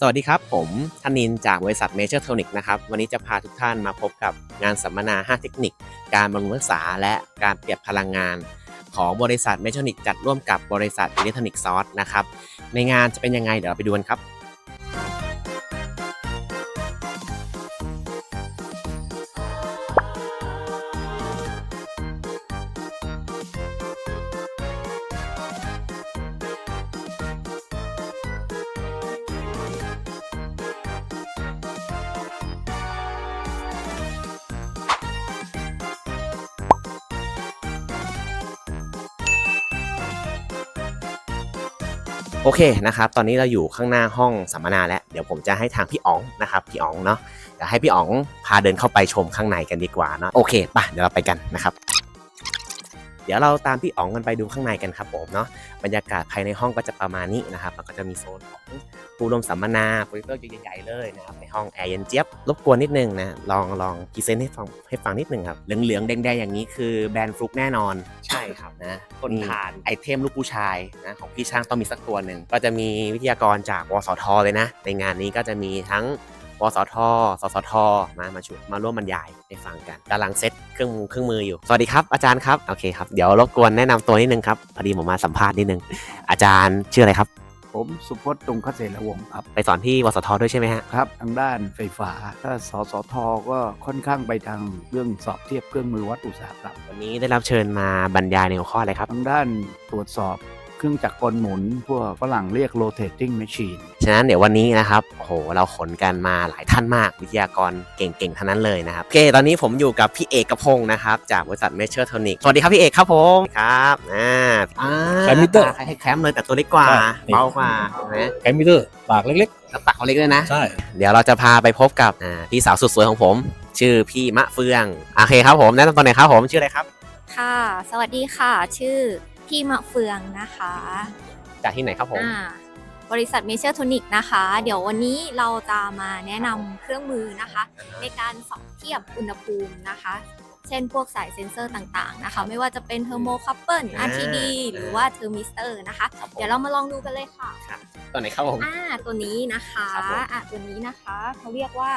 สวัสดีครับ ผมธนินจากบริษัท Major t o n i c นะครับ วันนี้จะพาทุกท่านมาพบกับงานสัมมนา 5 เทคนิค การบำรุงรักษาและการเปรียบพลังงาน ของบริษัท Major t o n i c จัดร่วมกับบริษัทอิเล็กทรอนิกส์ซอสนะครับ ในงานจะเป็นยังไงเดี๋ยวเราไปดูกันครับ โอเคนะครับตอนนี้เราอยู่ข้างหน้าห้องสัมมนาแล้วเดี๋ยวผมจะให้ทางพี่อ๋องนะครับพี่อ๋องเนาะเดี๋ยวให้พี่อ๋องพาเดินเข้าไปชมข้างในกันดีกว่าเนาะโอเคป่ะเดี๋ยวเราไปกันนะครับ เดี๋ยวเราตามพี่อ๋องกันไปดูข้างในกันครับผมเนาะบรรยากาศภายในห้องก็จะประมาณนี้นะครับแล้วก็จะมีโซนของผู้ร่วมสัมมนาโปรเจคเตอร์ใหญ่ๆเลยนะครับในห้องแอร์เย็นเจี๊ยบรบกวนนิดนึงนะลองลองพรีเซนต์ให้ฟังให้ฟังนิดนึงครับเหลืองๆแดงๆอย่างนี้คือแบรนด์ฟลุกแน่นอนใช่ครับนะคนทานไอเทมลูกผู้ชายนะของพี่ช่างต้องมีสักตัวหนึ่งก็จะมีวิทยากรจากวสทเลยนะ ในงานนี้ก็จะมีทั้ง วสท สสท มา มาช่วยมาร่วมบรรยายให้ฟังกันกำลังเซตเครื่องมือเครื่องมืออยู่ สวัสดีครับอาจารย์ครับ โอเคครับ เดี๋ยวรบกวนแนะนำตัวนิดนึงครับพอดีผมมาสัมภาษณ์นิดนึง อาจารย์ชื่ออะไรครับ ผมสุพจน์ตรงเกษตรวงศ์ครับ ไปสอนที่วสท ด้วยใช่ไหมฮะ ครับ ทางด้านไฟฟ้า ถ้าสสท ก็ค่อนข้างไปทางเรื่องสอบเทียบเครื่องมือวัดอุตสาหกรรม วันนี้ได้รับเชิญมาบรรยายในหัวข้ออะไรครับ ทางด้านตรวจสอบ เครื่องจักรกลหมุน พวกฝรั่งเรียก rotating machine ฉะนั้นเดี๋ยววันนี้นะครับโอ้โหเราขนกันมาหลายท่านมากวิทยากรเก่งๆทั้งนั้นเลยนะครับโอเคตอนนี้ผมอยู่กับพี่เอกพงศ์นะครับ จากบริษัท m a t u r e t o n i c สวัสดีครับพี่เอกครับผมครับอ่าอ่าแคมมิเตอร์คล้ายๆแคมเลยแต่ตัวเล็กกว่าใช่ เบากว่าเห็นไหมแคมมิเตอร์ปากเล็กแล้วตักเขาเล็กด้วยนะ ๆ ใช่ เดี๋ยวเราจะพาไปพบกับอ่าพี่สาวสุดสวยของผม ชื่อพี่มะเฟืองโอเคครับผมแนะนำตัวหน่อยครับผมชื่ออะไรครับ ค่ะ สวัสดีค่ะ ชื่อ พี่มะเฟืองนะคะ จากที่ไหนครับผมอ่าบริษัทเมเจอร์โทนิกนะคะ เดี๋ยววันนี้เราจะมาแนะนำเครื่องมือนะคะ ในการสอบเทียบอุณหภูมินะคะ เช่นพวกสายเซ็นเซอร์ต่างๆนะคะ ไม่ว่าจะเป็นเทอร์โมคัพเปิล อ่า RTD หรือว่าเทอร์มิสเตอร์นะคะ ครับผม เดี๋ยวเรามาลองดูกันเลยค่ะตัวไหนครับผม อ่าตัวนี้นะคะครับผม อ่าตัวนี้นะคะเขาเรียกว่า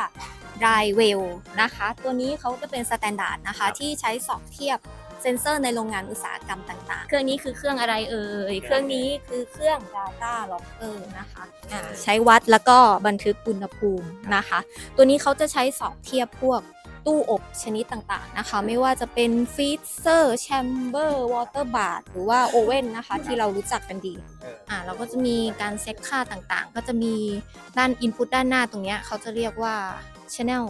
dry well นะคะ ตัวนี้เขาจะเป็นสแตนดาร์ดนะคะ ที่ใช้สอบเทียบ เซ็นเซอร์ในโรงงานอุตสาหกรรมต่างๆ เครื่องนี้คือเครื่องอะไรเอ่ย เครื่องนี้คือเครื่อง data logger นะคะอ่าใช้วัดแล้วก็บันทึกอุณหภูมินะคะ ตัวนี้เขาจะใช้สอบเทียบพวก ตู้อบชนิดต่างๆนะคะ ไม่ว่าจะเป็นฟีเซอร์แชมเบอร์วอเตอร์บาร์หรือว่าโอเว่นนะคะ ที่เรารู้จักกันดีอ่าเราก็จะมีการเซ็ตค่าต่างๆ ก็จะมีด้าน Input ด้านหน้าตรงเนี้ยเขาจะเรียกว่า Channel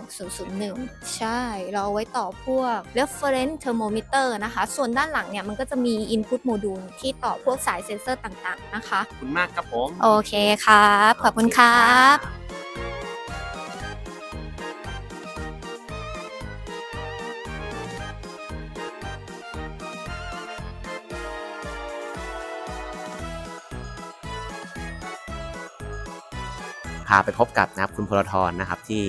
001 ใช่ เราเอาไว้ต่อพวก Reference Thermometer นะคะ ส่วนด้านหลังเนี่ยมันก็จะมี Input Module ที่ต่อพวกสายเซ็นเซอร์ต่างๆนะคะ ขอบคุณมากครับผม โอเคครับ ขอบคุณครับาไปพบกับนะครับคุณพลทรนะครับที่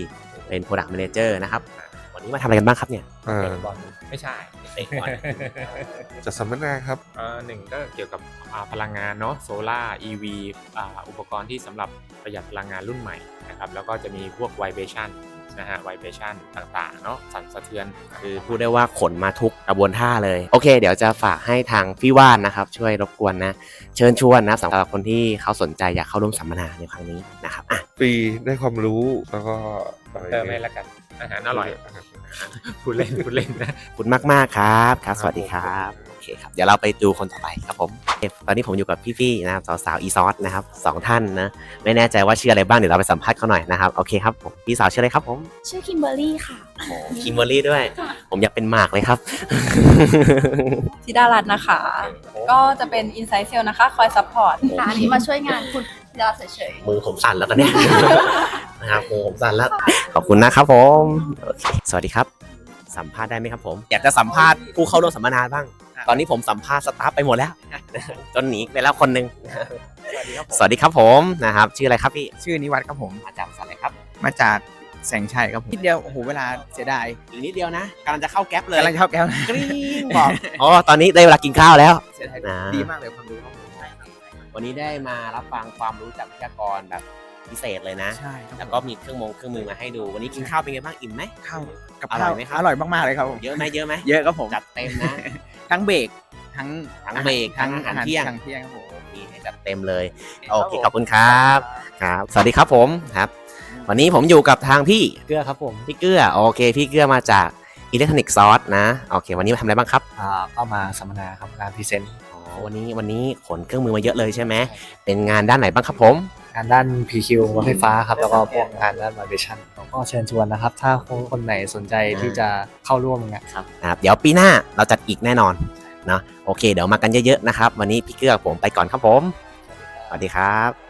เป็น Product Manager นะครับ วันนี้มาทำอะไรกันบ้างครับเนี่ยอ่าบอลไม่ใช่เตะบอลจัดสัมมนาครับอ่าหนึ่งก็เกี่ยวกับอ่าพลังงานเนาะโซล่า EV อ่าอุปกรณ์ที่สำหรับประหยัดพลังงานรุ่นใหม่นะครับแล้วก็จะมีพวก vibration นะฮะ vibration ต่างๆเนาะสั่นสะเทือน คือพูดได้ว่าขนมาทุกกระบวนท่าเลย โอเค เดี๋ยวจะฝากให้ทางพี่ว่านนะครับ ช่วยรบกวนนะ เชิญชวนนะสำหรับคนที่เขาสนใจอยากเข้าร่วมสัมมนาในครั้งนี้นะครับอะฟรีได้ความรู้แล้วก็อะไรเติมให้แล้วกันอาหารอร่อยพูดเล่นพูดเล่นนะขอบคุณมากมากๆครับครับ สวัสดีครับโอเคครับเดี๋ยวเราไปดูคนต่อไปครับผมโอเคตอนนี้ผมอยู่กับพี่ๆนะครับสาวๆอีซอสนะครับสองท่านนะไม่แน่ใจว่าชื่ออะไรบ้างเดี๋ยวเราไปสัมภาษณ์เขาหน่อยนะครับโอเคครับผมพี่สาวชื่ออะไรครับผมชื่อคิมเบอร์รี่ค่ะคิมเบอร์รี่ด้วย ผมอยากเป็นหมากเลยครับธิดารัตน์นะคะ ก็จะเป็น Inside Sale นะคะ คอยซัพพอร์ตค่ะอันนี้มาช่วยงานคุณธิดารัตน์เฉยมือผมสั่นแล้วตอนเนี้ยนะครับมือผมสั่นแล้วขอบคุณนะครับผมโอเคสวัสดีครับ สัมภาษณ์ได้ไหมครับผมอยากจะสัมภาษณ์ผู้เข้าร่วมสัมมนาบ้าง ตอนนี้ผมสัมภาษณ์สตาฟไปหมดแล้ว จนหนีไปแล้วคนหนึ่งสวัสดีครับผมนะครับ ชื่ออะไรครับพี่ชื่อนิวัฒน์ครับผมมาจากบริษัทอะไรครับ มาจากแสงชัยครับผมนิดเดียวโอ้โหเวลาเสียดายอีกนิดเดียวนะกำลังจะเข้าแก๊ปเลยกำลังจะเข้าแก้วนะกรี๊งบอกอ๋อตอนนี้ได้เวลากินข้าวแล้วเสียดายอ่าดีมากเลยความรู้วันนี้ได้มารับฟังความรู้จากวิทยากรแบบ พิเศษเลยนะ ใช่ครับแล้วก็มีเครื่องมงเครื่องมือมาให้ดู วันนี้กินข้าวเป็นไงบ้างอิ่มไหม ข้าวกับอร่ข้าอยวไหมครับ อร่อยมากๆเลยครับผมเยอะไหมเยอะไหมเยอะครับผมจัดเต็มนะ ทั้งเบรกทั้งทั้งเบรกทั้งอาหารเที่ยง ทั้งเที่ยงครับผมนี่ให้จัดเต็มเลยโอเคขอบคุณครับครับ สวัสดีครับผมครับ วันนี้ผมอยู่กับทางพี่เกลือครับผมพี่เกื้อโอเค พี่เกื้อมาจากอิเล็กทรอนิกส์ซอสนะโอเค วันนี้มาทำอะไรบ้างครับอ่าก็มาสัมมนาครับงานพรีเซนต์อ๋อวันนี้วันนี้ขนเครื่องมือมาเยอะเลยใช่ไหมเป็นงานด้านไหนบ้างครับผม งานด้าน PQ รถไฟฟ้าครับ แล้วก็พวกงานด้าน vibration ก็เชิญชวนนะครับ ถ้าคนไหนสนใจที่จะเข้าร่วมงานครับนะครับเดี๋ยวปีหน้าเราจัดอีกแน่นอนเนาะโอเค เดี๋ยวมากันเยอะๆนะครับ วันนี้พี่เกื้อผมไปก่อนครับผม สวัสดีครับ